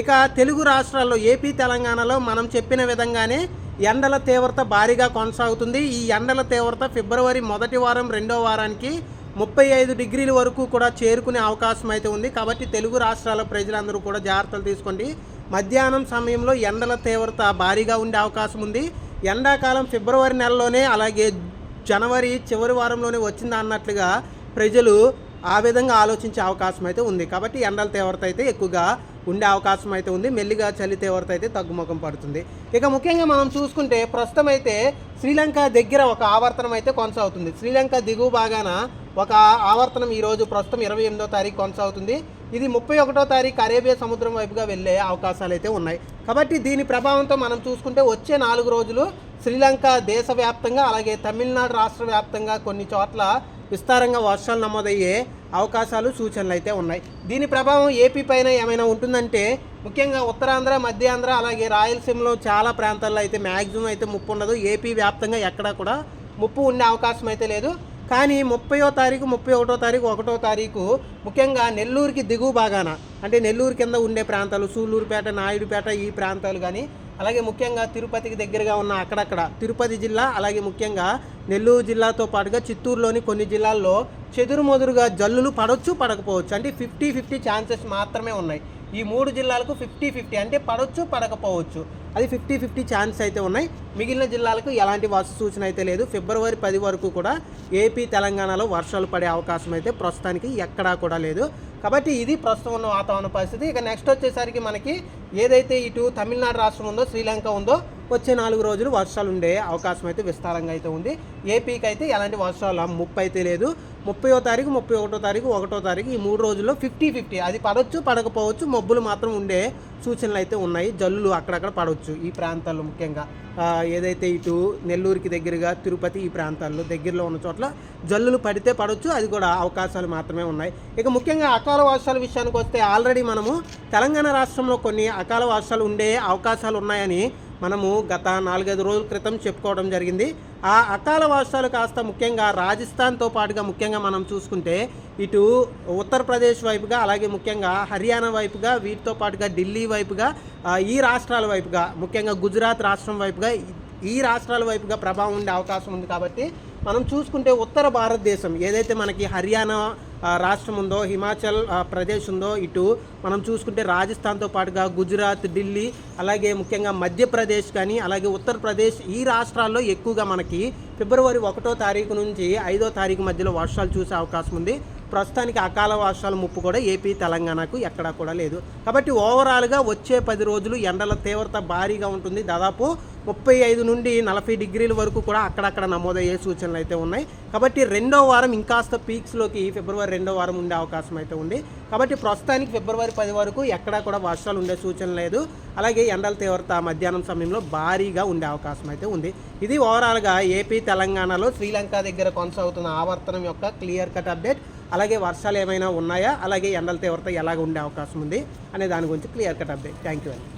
ఇక తెలుగు రాష్ట్రాల్లో ఏపీ తెలంగాణలో మనం చెప్పిన విధంగానే ఎండల తీవ్రత భారీగా కొనసాగుతుంది. ఈ ఎండల తీవ్రత ఫిబ్రవరి మొదటి వారం రెండో వారానికి ముప్పై ఐదు డిగ్రీల వరకు కూడా చేరుకునే అవకాశం అయితే ఉంది. కాబట్టి తెలుగు రాష్ట్రాల ప్రజలందరూ కూడా జాగ్రత్తలు తీసుకోండి. మధ్యాహ్నం సమయంలో ఎండల తీవ్రత భారీగా ఉండే అవకాశం ఉంది. ఎండాకాలం ఫిబ్రవరి నెలలోనే అలాగే జనవరి చివరి వారంలోనే వచ్చిందా అన్నట్లుగా ప్రజలు ఆ విధంగా ఆలోచించే అవకాశం అయితే ఉంది. కాబట్టి ఎండల తీవ్రత అయితే ఎక్కువగా ఉండే అవకాశం అయితే ఉంది. మెల్లిగా చలి తీవ్రత అయితే తగ్గుముఖం పడుతుంది. ఇక ముఖ్యంగా మనం చూసుకుంటే ప్రస్తుతం అయితే శ్రీలంక దగ్గర ఒక ఆవర్తనం అయితే కొనసాగుతుంది. శ్రీలంక దిగువ భాగాన ఒక ఆవర్తనం ఈరోజు ప్రస్తుతం ఇరవై ఎనిమిదో తారీఖు కొనసాగుతుంది. ఇది ముప్పై ఒకటో తారీఖు అరేబియా సముద్రం వైపుగా వెళ్ళే అవకాశాలు అయితే ఉన్నాయి. కాబట్టి దీని ప్రభావంతో మనం చూసుకుంటే వచ్చే నాలుగు రోజులు శ్రీలంక దేశవ్యాప్తంగా అలాగే తమిళనాడు రాష్ట్ర వ్యాప్తంగా కొన్ని చోట్ల విస్తారంగా వర్షాలు నమోదయ్యే అవకాశాలు సూచనలు అయితే ఉన్నాయి. దీని ప్రభావం ఏపీ పైన ఏమైనా ఉంటుందంటే ముఖ్యంగా ఉత్తరాంధ్ర మధ్యాంధ్ర అలాగే రాయలసీమలో చాలా ప్రాంతాల్లో అయితే మ్యాక్సిమం అయితే ముప్పు ఉండదు. ఏపీ వ్యాప్తంగా ఎక్కడా కూడా ముప్పు ఉండే అవకాశం అయితే లేదు. కానీ ముప్పయో తారీఖు ముప్పై ఒకటో తారీఖు ఒకటో తారీఖు ముఖ్యంగా నెల్లూరుకి దిగువ భాగాన అంటే నెల్లూరు కింద ఉండే ప్రాంతాలు సూళ్ళూరుపేట నాయుడుపేట ఈ ప్రాంతాలు కానీ అలాగే ముఖ్యంగా తిరుపతికి దగ్గరగా ఉన్న అక్కడక్కడ తిరుపతి జిల్లా అలాగే ముఖ్యంగా నెల్లూరు జిల్లాతో పాటుగా చిత్తూరులోని కొన్ని జిల్లాల్లో చెదురుమదురుగా జల్లులు పడవచ్చు పడకపోవచ్చు. అంటే ఫిఫ్టీ ఫిఫ్టీ ఛాన్సెస్ మాత్రమే ఉన్నాయి. ఈ మూడు జిల్లాలకు ఫిఫ్టీ ఫిఫ్టీ అంటే పడవచ్చు పడకపోవచ్చు. అది ఫిఫ్టీ ఫిఫ్టీ ఛాన్స్ అయితే ఉన్నాయి. మిగిలిన జిల్లాలకు ఎలాంటి వర్ష సూచన అయితే లేదు. ఫిబ్రవరి పది వరకు కూడా ఏపీ తెలంగాణలో వర్షాలు పడే అవకాశం అయితే ప్రస్తుతానికి ఎక్కడా కూడా లేదు. కాబట్టి ఇది ప్రస్తుతం ఉన్న వాతావరణ పరిస్థితి. ఇక నెక్స్ట్ వచ్చేసరికి మనకి ఏదైతే ఇటు తమిళనాడు రాష్ట్రం ఉందో శ్రీలంక ఉందో వచ్చే నాలుగు రోజులు వర్షాలు ఉండే అవకాశం అయితే విస్తారంగా అయితే ఉంది. ఏపీకి అయితే ఎలాంటి వర్షాలు ముప్పై అయితే లేదు. ముప్పయో తారీఖు ముప్పై ఒకటో తారీఖు ఒకటో తారీఖు ఈ మూడు రోజుల్లో ఫిఫ్టీ ఫిఫ్టీ. అది పడవచ్చు పడకపోవచ్చు మబ్బులు మాత్రం ఉండే సూచనలు అయితే ఉన్నాయి. జల్లులు అక్కడక్కడ పడవచ్చు ఈ ప్రాంతాల్లో ముఖ్యంగా. ఏదైతే ఇటు నెల్లూరుకి దగ్గరగా తిరుపతి ఈ ప్రాంతాల్లో దగ్గరలో ఉన్న చోట్ల జల్లులు పడితే పడవచ్చు అది కూడా అవకాశాలు మాత్రమే ఉన్నాయి. ఇక ముఖ్యంగా అకాల వర్షాల విషయానికి వస్తే ఆల్రెడీ మనము తెలంగాణ రాష్ట్రంలో కొన్ని అకాల వర్షాలు ఉండే అవకాశాలు ఉన్నాయని మనము గత నాలుగైదు రోజుల క్రితం చెప్పుకోవడం జరిగింది. ఆ అకాల వర్షాలు కాస్త ముఖ్యంగా రాజస్థాన్తో పాటుగా ముఖ్యంగా మనం చూసుకుంటే ఇటు ఉత్తరప్రదేశ్ వైపుగా అలాగే ముఖ్యంగా హర్యానా వైపుగా వీటితో పాటుగా ఢిల్లీ వైపుగా ఈ రాష్ట్రాల వైపుగా ముఖ్యంగా గుజరాత్ రాష్ట్రం వైపుగా ఈ రాష్ట్రాల వైపుగా ప్రభావం ఉండే అవకాశం ఉంది కాబట్టి మనం చూసుకుంటే ఉత్తర భారతదేశం ఏదైతే మనకి హర్యానా రాష్ట్రం ఉందో హిమాచల్ ప్రదేశ్ ఉందో ఇటు మనం చూసుకుంటే రాజస్థాన్తో పాటుగా గుజరాత్ ఢిల్లీ అలాగే ముఖ్యంగా మధ్యప్రదేశ్ కానీ అలాగే ఉత్తరప్రదేశ్ ఈ రాష్ట్రాల్లో ఎక్కువగా మనకి ఫిబ్రవరి ఒకటో తారీఖు నుంచి ఐదో తారీఖు మధ్యలో వర్షాలు చూసే అవకాశం ఉంది. ప్రస్తుతానికి అకాల వర్షాల ముప్పు కూడా ఏపీ తెలంగాణకు ఎక్కడా కూడా లేదు. కాబట్టి ఓవరాల్గా వచ్చే పది రోజులు ఎండల తీవ్రత భారీగా ఉంటుంది. దాదాపు ముప్పై ఐదు నుండి నలభై డిగ్రీల వరకు కూడా అక్కడక్కడ నమోదయ్యే సూచనలు అయితే ఉన్నాయి. కాబట్టి రెండో వారం ఇంకాస్త పీక్స్లోకి ఫిబ్రవరి రెండో వారం ఉండే అవకాశం అయితే ఉంది. కాబట్టి ప్రస్తుతానికి ఫిబ్రవరి పది వరకు ఎక్కడా కూడా వర్షాలు ఉండే సూచన లేదు. అలాగే ఎండల తీవ్రత మధ్యాహ్నం సమయంలో భారీగా ఉండే అవకాశం అయితే ఉంది. ఇది ఓవరాల్గా ఏపీ తెలంగాణలో శ్రీలంక దగ్గర కొనసాగుతున్న ఆవర్తనం యొక్క క్లియర్ కట్ అప్డేట్. అలాగే వర్షాలు ఏమైనా ఉన్నాయా? అలాగే ఎండల తీవ్రత ఎలాగ ఉండే అవకాశం ఉంది? అనే దాని గురించి clear cut update. Thank you అండి.